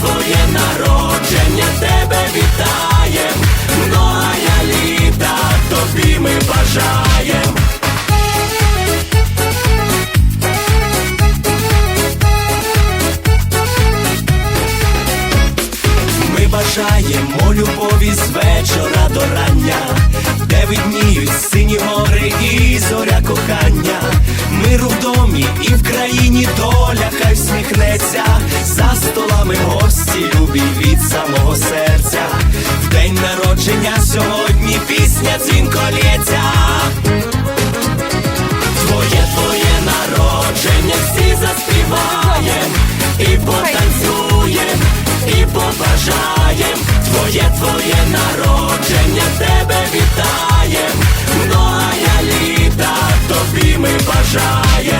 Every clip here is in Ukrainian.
Твоє народження тебе вітаєм. Многая літа тобі ми бажаєм. Ми бажаємо любові з вечора і країні доля хай всміхнеться. За столами гості любі від самого серця. В день народження сьогодні пісня дзвінко лється. Твоє твоє народження всі заспіваєм і потанцюєм, і побажаєм. Твоє твоє народження тебе вітаєм. Многая літа тобі ми бажаєм.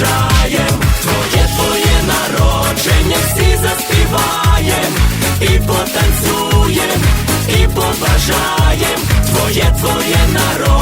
ми. Твоє твоє народження всі заспіваєм і потанцюєм, і побажаєм. Твоє твоє народження.